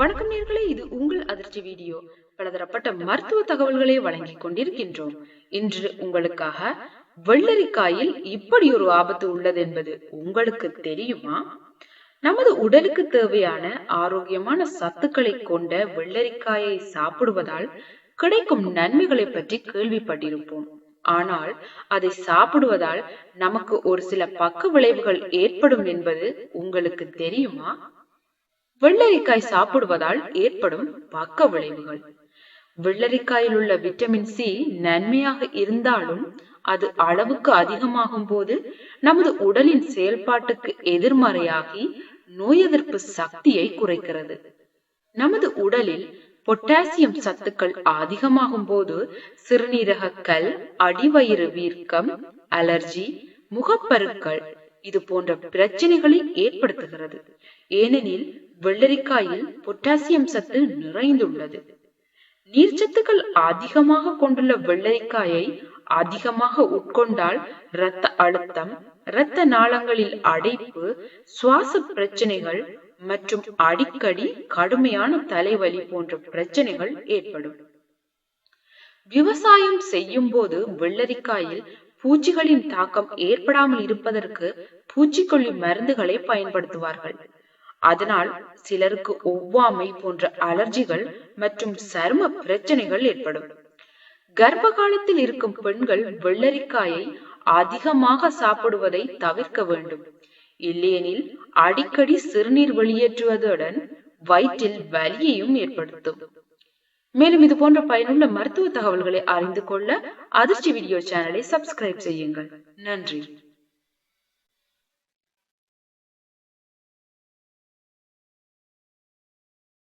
வணக்கம் நேர்களே இது உங்கள் அதிர்ச்சி வீடியோ. பலதரப்பட்ட மருத்துவ தகவல்களை வழங்கிக் கொண்டிருக்கின்றோம். இன்று உங்களுக்காக வெள்ளரிக்காயில் இப்படி ஒரு ஆபத்து உள்ளது என்பது உங்களுக்கு தெரியுமா? நமது உடலுக்கு தேவையான ஆரோக்கியமான சத்துக்களை கொண்ட வெள்ளரிக்காயை சாப்பிடுவதால் கிடைக்கும் நன்மைகளை பற்றி கேள்விப்பட்டிருப்போம். ஆனால் அதை சாப்பிடுவதால் நமக்கு ஒரு சில பக்க விளைவுகள் ஏற்படும் என்பது உங்களுக்கு தெரியுமா? வெள்ளரிக்காய் சாப்பிடுவதால் ஏற்படும் பக்க விளைவுகள் வெள்ளரிக்காயில் உள்ள விட்டமின் சி நன்மையாக இருந்தாலும் அது அளவுக்கு அதிகமாகும் போது நமது உடலின் செயல்பாட்டுக்கு எதிர்மறையாகி நோய் எதிர்ப்பு சக்தியை குறைக்கிறது. நமது உடலில் பொட்டாசியம் சத்துக்கள் அதிகமாகும் போது சிறுநீரக கல் அடிவயிறு வீர்க்கம் அலர்ஜி முகப்பருக்கள் இது போன்ற பிரச்சனைகளை ஏற்படுத்துகிறது. ஏனெனில் வெள்ளரிக்காயில் பொட்டாசியம் சத்து நிறைந்துள்ளது. நீர்ச்சத்துக்கள் அதிகமாக கொண்டுள்ள வெள்ளரிக்காயை அதிகமாக உட்கொண்டால் இரத்த அழுத்தம் இரத்த நாளங்களில் அடைப்பு சுவாச பிரச்சனைகள் மற்றும் அடிக்கடி கடுமையான தலைவலி போன்ற பிரச்சனைகள் ஏற்படும். விவசாயம் செய்யும் போது வெள்ளரிக்காயில் பூச்சிகளின் தாக்கம் ஏற்படாமல் இருப்பதற்கு பூச்சிக்கொல்லி மருந்துகளை பயன்படுத்துவார்கள். அதனால் சிலருக்கு ஒவ்வாமை போன்ற அலர்ஜிகள் மற்றும் சரும பிரச்சனைகள் ஏற்படும். கர்ப்ப காலத்தில் இருக்கும் பெண்கள் வெள்ளரிக்காயை அதிகமாக சாப்பிடுவதை தவிர்க்க வேண்டும். இல்லையெனில் அடிக்கடி சிறுநீர் வெளியேற்றுவதுடன் வயிற்றில் வலியையும் ஏற்படுத்தும். மேலும் இது போன்ற பயனுள்ள மருத்துவ தகவல்களை அறிந்து கொள்ள அதிர்ச்சி வீடியோ சேனலை சப்ஸ்கிரைப் செய்யுங்கள். நன்றி.